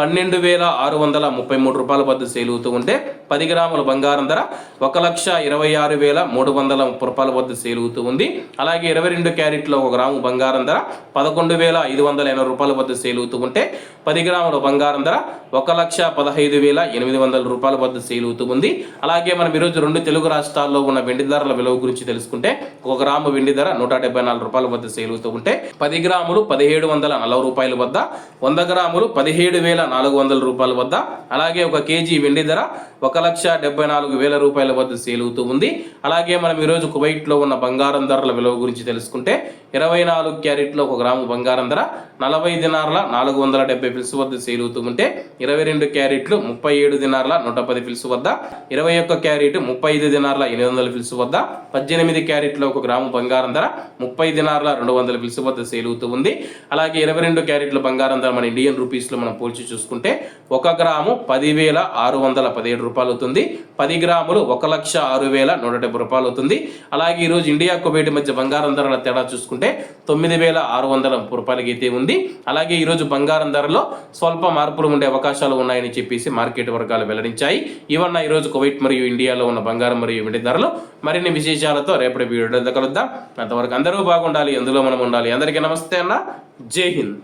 పన్నెండు వేల ఆరు వందల ముప్పై మూడు రూపాయల వద్ద సేల్ అవుతూ ఉంటే పది గ్రాముల బంగారం ధర ఒక లక్ష ఇరవై ఆరు వేల మూడు వందల ముప్పై రూపాయల వద్ద సేల్ అవుతూ ఉంది. అలాగే ఇరవై రెండు క్యారెట్లో ఒక గ్రాము బంగారం ధర పదకొండు వేల ఐదు వందల ఎనభై రూపాయల వద్ద సేల్ అవుతూ ఉంటే పది గ్రాముల బంగారం ధర ఒక లక్ష పదహైదు వేల ఎనిమిది వందల రూపాయల వద్ద సేల్ అవుతూ ఉంది. అలాగే మనం ఈరోజు రెండు తెలుగు రాష్ట్రాల్లో ఉన్న వెండి ధరల విలువ గురించి తెలుసుకుంటే ఒక గ్రాము వెండి ధర నూట డెబ్బై నాలుగు రూపాయల వద్ద సేల్ అవుతూ ఉంటే పది గ్రాములు పదిహేడు వందల నలభై రూపాయల వద్ద వంద గ్రాములు పదిహేడు వేల నాలుగు వందల రూపాయల వద్ద అలాగే ఒక కేజీ వెండి ధర ఒక లక్ష డెబ్బై నాలుగు వేల రూపాయల వద్ద సేల్ అవుతూ ఉంది. అలాగే మనం ఈరోజు కువైట్లో ఉన్న బంగారం ధరల విలువ గురించి తెలుసుకుంటే ఇరవై నాలుగు క్యారెట్లో ఒక గ్రాము బంగారం ధర నలభై దినార్ల నాలుగు వందల డెబ్బై ఫిల్స్ వద్ద సేల్ అవుతూ ఉంటే ఇరవై రెండు క్యారెట్లు ముప్పై ఏడు దినార్ల నూట పది ఫిల్స్ వద్ద ఇరవై ఒక్క క్యారెట్ ముప్పై ఐదు దినార్ల ఎనిమిది వందల ఫిల్స్ వద్ద పద్దెనిమిది క్యారెట్లో ఒక గ్రాము బంగారం ధర ముప్పై దినార్ల రెండు వందల ఫిల్స్ వద్ద సేల్ అవుతూ ఉంది. అలాగే ఇరవై రెండు క్యారెట్ల బంగారం ధర మన ఇండియన్ రూపీస్లో మనం పోల్చి చూసుకుంటే ఒక గ్రాము పదివేల ఆరు వందల పదిహేడు రూపాయలు అవుతుంది. పది గ్రాములు ఒక లక్ష ఆరు వేల నూట డెబ్బై రూపాయలు అవుతుంది. అలాగే ఈరోజు ఇండియా కువైట్ మధ్య బంగారం ధరల తేడా చూసుకుంటే తొమ్మిది వేల ఆరు వందల ముప్పై రూపాయలకి అయితే ఉంది. అలాగే ఈరోజు బంగారం ధరలో స్వల్ప మార్పులు ఉండే అవకాశాలు ఉన్నాయని చెప్పేసి మార్కెట్ వర్గాలు వెల్లడించాయి. ఇవన్న ఈరోజు కువైట్ మరియు ఇండియాలో ఉన్న బంగారం మరియు వెండి ధరలు. మరిన్ని విశేషాలతో రేపటి వీడియో కలుద్దాం. అంతవరకు అందరూ బాగుండాలి. అందులో మనం ఉండాలి. అందరికీ నమస్తే అన్న. జై హింద్.